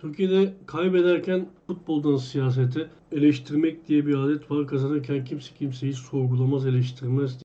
Türkiye'de kaybederken futboldan siyasete eleştirmek diye bir adet var. Kazanırken kimse kimseyi sorgulamaz, eleştirmez.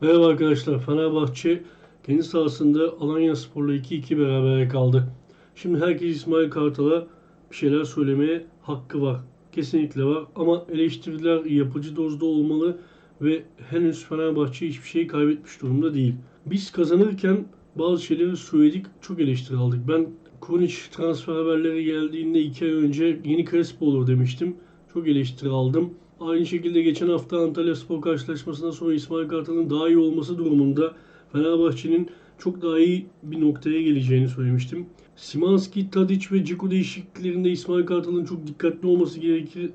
Merhaba arkadaşlar. Fenerbahçe kendi sahasında Alanya Spor'la 2-2 berabere kaldı. Şimdi herkes İsmail Kartal'a bir şeyler söylemeye hakkı var. Kesinlikle var ama eleştiriler yapıcı dozda olmalı ve henüz Fenerbahçe hiçbir şey kaybetmiş durumda değil. Biz kazanırken bazı şeyleri söyledik, çok eleştiri aldık. Ben Krunic transfer haberleri geldiğinde iki ay önce yeni Crespo olur demiştim. Çok eleştiri aldım. Aynı şekilde geçen hafta Antalya Spor karşılaşmasından sonra İsmail Kartal'ın daha iyi olması durumunda Fenerbahçe'nin çok daha iyi bir noktaya geleceğini söylemiştim. Simanski, Tadic ve Ciku değişikliklerinde İsmail Kartal'ın çok dikkatli olması gerekir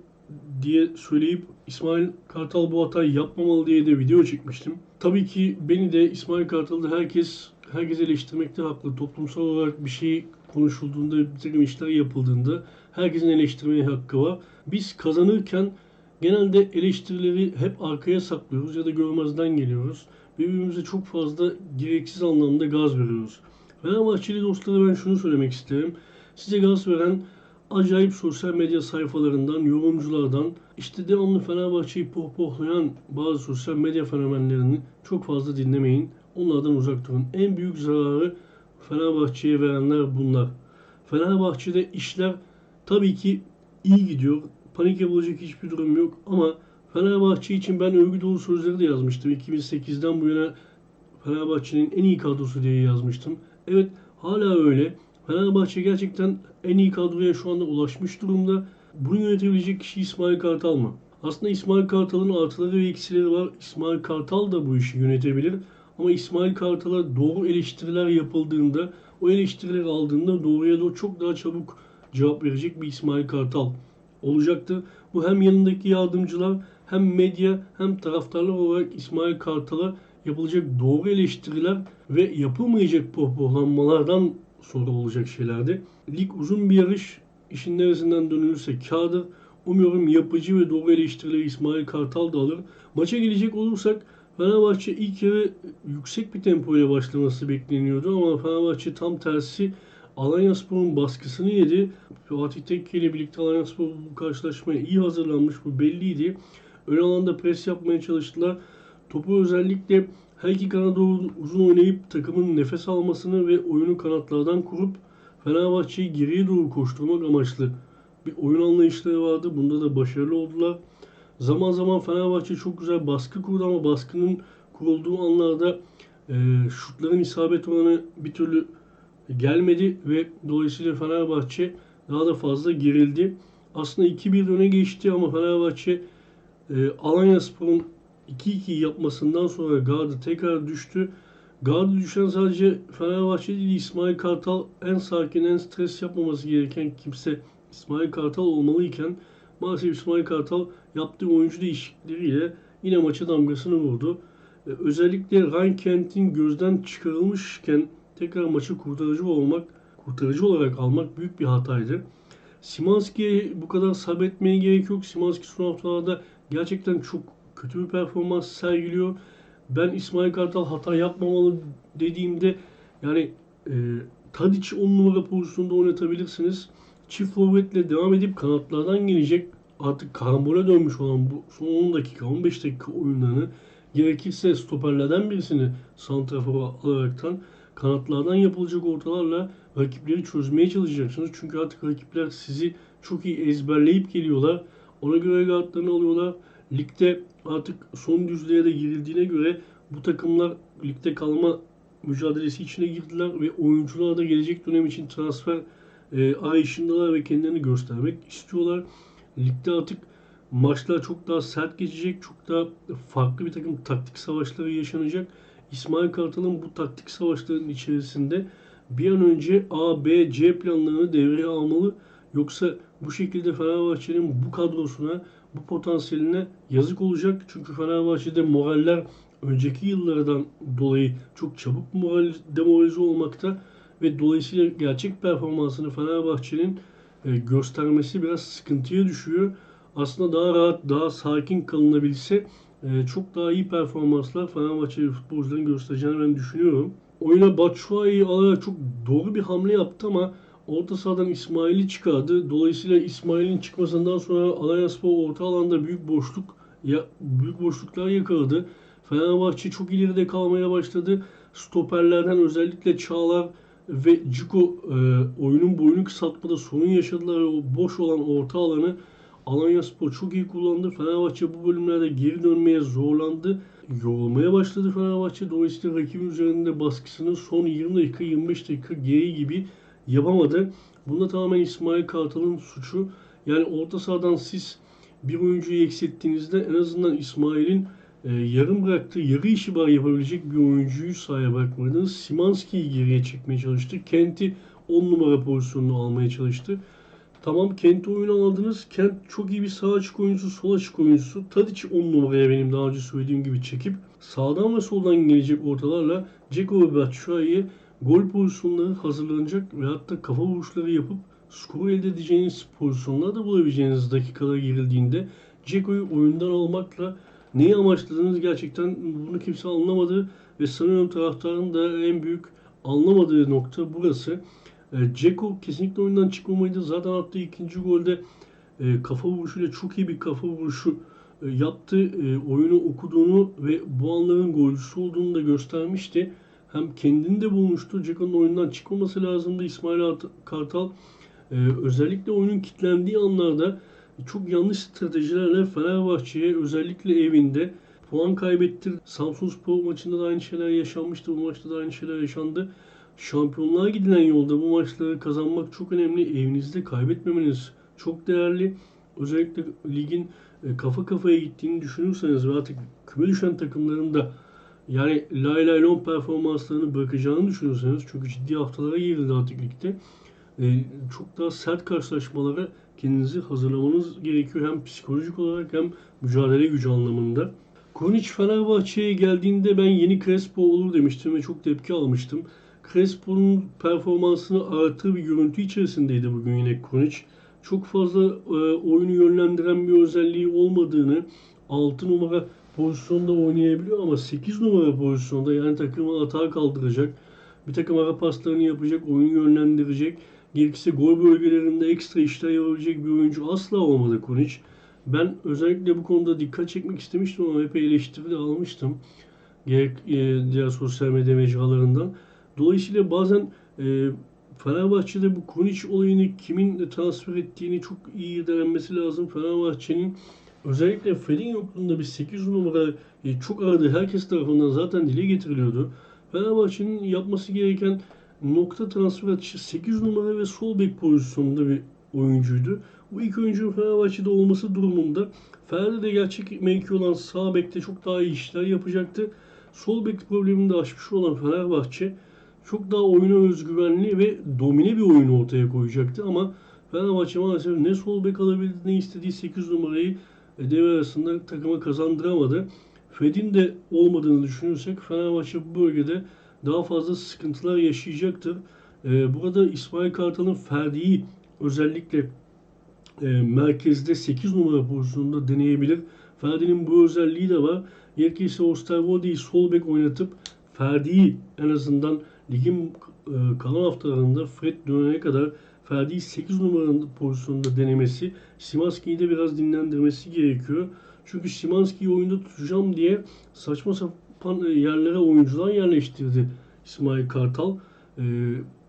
diye söyleyip İsmail Kartal bu hatayı yapmamalı diye de video çekmiştim. Tabii ki beni de İsmail Kartal'da herkes herkes eleştirmekte haklı. Toplumsal olarak bir şey konuşulduğunda, bir takım işler yapıldığında herkesin eleştirmeye hakkı var. Biz kazanırken genelde eleştirileri hep arkaya saklıyoruz ya da görmezden geliyoruz. Birbirimize çok fazla gereksiz anlamda gaz veriyoruz. Fenerbahçeli dostlara ben şunu söylemek isterim. Size gaz veren acayip sosyal medya sayfalarından, yorumculardan, işte devamlı Fenerbahçe'yi pohpohlayan bazı sosyal medya fenomenlerini çok fazla dinlemeyin. Onlardan uzak durun. En büyük zararı Fenerbahçe'ye verenler bunlar. Fenerbahçe'de işler tabii ki iyi gidiyor. Panik yapılacak hiçbir durum yok ama Fenerbahçe için ben övgü dolu sözleri de yazmıştım. 2008'den bu yana Fenerbahçe'nin en iyi kadrosu diye yazmıştım. Evet hala öyle. Fenerbahçe gerçekten en iyi kadroya şu anda ulaşmış durumda. Bunu yönetebilecek kişi İsmail Kartal mı? Aslında İsmail Kartal'ın artıları ve eksileri var. İsmail Kartal da bu işi yönetebilir. Ama İsmail Kartal'a doğru eleştiriler yapıldığında, o eleştirileri aldığında doğruya da çok daha çabuk cevap verecek bir İsmail Kartal olacaktır. Bu hem yanındaki yardımcılar hem medya hem taraftarlar olarak İsmail Kartal'a yapılacak doğru eleştiriler ve yapılmayacak pohpohlanmalardan sonra olacak şeylerdi. Lig uzun bir yarış. İşin neresinden dönülürse kârdır. Umuyorum yapıcı ve doğru eleştirileri İsmail Kartal da alır. Maça gelecek olursak Fenerbahçe ilk yarı yüksek bir tempoyla başlaması bekleniyordu ama Fenerbahçe tam tersi Alanyaspor'un baskısını yedi. Fatih Tekke ile birlikte Alanyaspor bu karşılaşmaya iyi hazırlanmış bu belliydi. Ön alanda pres yapmaya çalıştılar. Topu özellikle her iki kanada uzun oynayıp takımın nefes almasını ve oyunu kanatlardan kurup Fenerbahçe'yi geriye doğru koşturmak amaçlı bir oyun anlayışları vardı. Bunda da başarılı oldular. Zaman zaman Fenerbahçe çok güzel baskı kurdu ama baskının kurulduğu anlarda e, şutların isabet oranı bir türlü gelmedi ve dolayısıyla Fenerbahçe daha da fazla gerildi. Aslında 2-1 öne geçti ama Fenerbahçe e, Alanyaspor'un 2-2 yapmasından sonra gardı tekrar düştü. Gardı düşen sadece Fenerbahçe değil İsmail Kartal en sakin en stres yapmaması gereken kimse İsmail Kartal olmalıyken maalesef İsmail Kartal yaptığı oyuncu değişiklikleriyle yine maça damgasını vurdu. E, özellikle Ryan Kent'in gözden çıkarılmışken tekrar maçı kurtarıcı olmak, kurtarıcı olarak almak büyük bir hataydı. Simanski'ye bu kadar sabretmeye gerek yok. Simanski son haftalarda gerçekten çok kötü bir performans sergiliyor. Ben İsmail Kartal hata yapmamalı dediğimde yani e, Tadic 10 numara pozisyonda oynatabilirsiniz. Çift forvetle devam edip kanatlardan gelecek artık karambole dönmüş olan bu son 10 dakika 15 dakika oyunlarını gerekirse stoperlerden birisini santrafora alaraktan kanatlardan yapılacak ortalarla rakipleri çözmeye çalışacaksınız. Çünkü artık rakipler sizi çok iyi ezberleyip geliyorlar. Ona göre kartlarını alıyorlar. Ligde artık son düzlüğe de girildiğine göre bu takımlar ligde kalma mücadelesi içine girdiler ve oyuncular da gelecek dönem için transfer e, arayışındalar ve kendilerini göstermek istiyorlar. Ligde artık maçlar çok daha sert geçecek, çok daha farklı bir takım taktik savaşları yaşanacak. İsmail Kartal'ın bu taktik savaşların içerisinde bir an önce A, B, C planlarını devreye almalı. Yoksa bu şekilde Fenerbahçe'nin bu kadrosuna, bu potansiyeline yazık olacak. Çünkü Fenerbahçe'de moraller önceki yıllardan dolayı çok çabuk moral demoralize olmakta ve dolayısıyla gerçek performansını Fenerbahçe'nin e, göstermesi biraz sıkıntıya düşüyor. Aslında daha rahat, daha sakin kalınabilse e, çok daha iyi performanslar Fenerbahçe futbolcuların göstereceğini ben düşünüyorum. oyuna Batshuayi'yi alarak çok doğru bir hamle yaptı ama orta sahadan İsmail'i çıkardı. Dolayısıyla İsmail'in çıkmasından sonra Alanyaspor orta alanda büyük boşluk ya büyük boşluklar yakaladı. Fenerbahçe çok ileride kalmaya başladı. Stoperlerden özellikle Çağlar ve Ciko e, oyunun boyunu kısaltmada sorun yaşadılar o boş olan orta alanı Alanyaspor çok iyi kullandı. Fenerbahçe bu bölümlerde geri dönmeye zorlandı. Yorulmaya başladı Fenerbahçe. Dolayısıyla rakibin üzerinde baskısını son 20 dakika 25 dakika geri gibi yapamadı. Bunda tamamen İsmail Kartal'ın suçu. Yani orta sahadan siz bir oyuncuyu eksilttiğinizde en azından İsmail'in e, yarım bıraktığı, yarı işi bari yapabilecek bir oyuncuyu sahaya bırakmadınız. Simanski'yi geriye çekmeye çalıştı. Kent'i 10 numara pozisyonunu almaya çalıştı. Tamam Kent'i oyuna aldınız. Kent çok iyi bir sağ açık oyuncusu, sol açık oyuncusu. Tadic 10 numaraya benim daha önce söylediğim gibi çekip sağdan ve soldan gelecek ortalarla Ceko ve Batshuayi'ye gol pozisyonları hazırlanacak ve hatta kafa vuruşları yapıp skoru elde edeceğiniz pozisyonlar da bulabileceğiniz dakikalar girildiğinde Ceko'yu oyundan almakla neyi amaçladığınız gerçekten bunu kimse anlamadı ve sanıyorum taraftarın da en büyük anlamadığı nokta burası. E, Ceko kesinlikle oyundan çıkmamalıydı. Zaten attığı ikinci golde e, kafa vuruşuyla çok iyi bir kafa vuruşu e, yaptı. E, oyunu okuduğunu ve bu anların golcüsü olduğunu da göstermişti. Hem kendini de bulmuştu. Ceko'nun oyundan çıkmaması lazımdı. İsmail Art- Kartal e, özellikle oyunun kilitlendiği anlarda çok yanlış stratejilerle Fenerbahçe'ye özellikle evinde puan kaybettirdi. Samsunspor maçında da aynı şeyler yaşanmıştı. Bu maçta da aynı şeyler yaşandı. Şampiyonluğa gidilen yolda bu maçları kazanmak çok önemli. Evinizde kaybetmemeniz çok değerli. Özellikle ligin e, kafa kafaya gittiğini düşünürseniz ve artık küme düşen takımların da yani lay lay lon performanslarını bırakacağını düşünürseniz çünkü ciddi haftalara girildi artık ligde. E, çok daha sert karşılaşmalara kendinizi hazırlamanız gerekiyor. Hem psikolojik olarak hem mücadele gücü anlamında. Konic Fenerbahçe'ye geldiğinde ben yeni Crespo olur demiştim ve çok tepki almıştım. Crespo'nun performansını arttığı bir görüntü içerisindeydi bugün yine Konic. Çok fazla e, oyunu yönlendiren bir özelliği olmadığını, 6 numara pozisyonda oynayabiliyor ama 8 numara pozisyonda yani takımı atağa kaldıracak, bir takım ara paslarını yapacak, oyunu yönlendirecek, gerekirse gol bölgelerinde ekstra işler yapabilecek bir oyuncu asla olmadı Konic. Ben özellikle bu konuda dikkat çekmek istemiştim ama epey eleştiri de almıştım. Gerek e, diğer sosyal medya mecralarından. Dolayısıyla bazen e, Fenerbahçe'de bu Konic olayını kimin transfer ettiğini çok iyi irdelenmesi lazım. Fenerbahçe'nin özellikle Fred'in yokluğunda bir 8 numara e, çok aradı. Herkes tarafından zaten dile getiriliyordu. Fenerbahçe'nin yapması gereken nokta transfer atışı 8 numara ve sol bek pozisyonunda bir oyuncuydu. Bu iki oyuncunun Fenerbahçe'de olması durumunda Ferdi de gerçek mevki olan sağ bekte çok daha iyi işler yapacaktı. Sol bek problemini de aşmış olan Fenerbahçe çok daha oyuna özgüvenli ve domine bir oyun ortaya koyacaktı ama Fenerbahçe maalesef ne sol bek alabildi ne istediği 8 numarayı devre arasında takıma kazandıramadı. Fred'in de olmadığını düşünürsek Fenerbahçe bu bölgede daha fazla sıkıntılar yaşayacaktır. E, burada İsmail Kartal'ın Ferdi'yi özellikle e, merkezde 8 numara pozisyonunda deneyebilir. Ferdi'nin bu özelliği de var. Gerekirse Osterwolde'yi sol bek oynatıp Ferdi'yi en azından ligin e, kalan haftalarında Fred dönene kadar Ferdi'yi 8 numaranın pozisyonunda denemesi, Simanski'yi de biraz dinlendirmesi gerekiyor. Çünkü Simanski'yi oyunda tutacağım diye saçma sapan e, yerlere oyuncular yerleştirdi İsmail Kartal. E,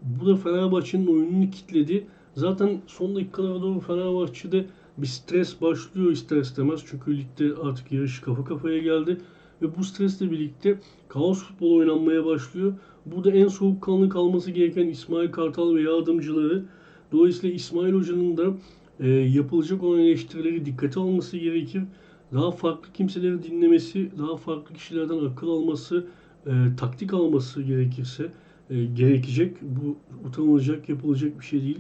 bu da Fenerbahçe'nin oyununu kitledi. Zaten son dakikalara doğru Fenerbahçe'de bir stres başlıyor ister istemez. Çünkü ligde artık yarış kafa kafaya geldi. Ve bu stresle birlikte kaos futbol oynanmaya başlıyor. Burada en soğukkanlı kalması gereken İsmail Kartal ve yardımcıları. Dolayısıyla İsmail Hoca'nın da e, yapılacak olan eleştirileri dikkate alması gerekir. Daha farklı kimseleri dinlemesi, daha farklı kişilerden akıl alması, e, taktik alması gerekirse e, gerekecek. Bu utanılacak, yapılacak bir şey değil.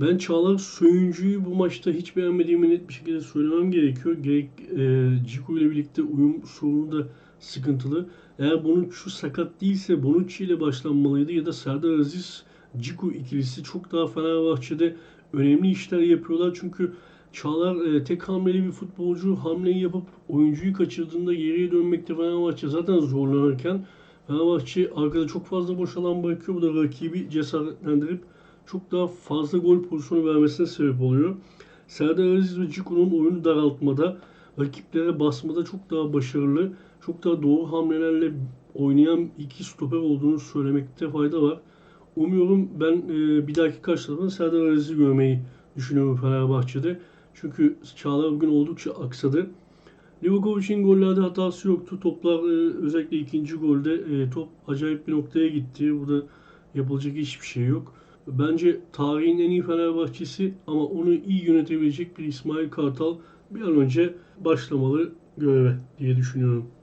Ben Çağlar Söyüncü'yü bu maçta hiç beğenmediğimi net bir şekilde söylemem gerekiyor. Gerek e, Ciku ile birlikte uyum sorunu da sıkıntılı. Eğer Bonucci sakat değilse Bonucci ile başlanmalıydı ya da Serdar Aziz Ciku ikilisi çok daha Fenerbahçe'de önemli işler yapıyorlar. Çünkü Çağlar e, tek hamleli bir futbolcu hamleyi yapıp oyuncuyu kaçırdığında geriye dönmekte Fenerbahçe zaten zorlanırken Fenerbahçe arkada çok fazla boş alan bırakıyor. Bu da rakibi cesaretlendirip çok daha fazla gol pozisyonu vermesine sebep oluyor. Serdar Aziz ve Ciku'nun oyunu daraltmada, rakiplere basmada çok daha başarılı, çok daha doğru hamlelerle oynayan iki stoper olduğunu söylemekte fayda var. Umuyorum ben e, bir dahaki karşılaşmada Serdar Aziz'i görmeyi düşünüyorum Fenerbahçe'de. Çünkü Çağlar bugün oldukça aksadı. Livakovic'in gollerde hatası yoktu. Toplar e, özellikle ikinci golde e, top acayip bir noktaya gitti. Burada yapılacak hiçbir şey yok. Bence tarihin en iyi Fenerbahçesi ama onu iyi yönetebilecek bir İsmail Kartal bir an önce başlamalı göreve diye düşünüyorum.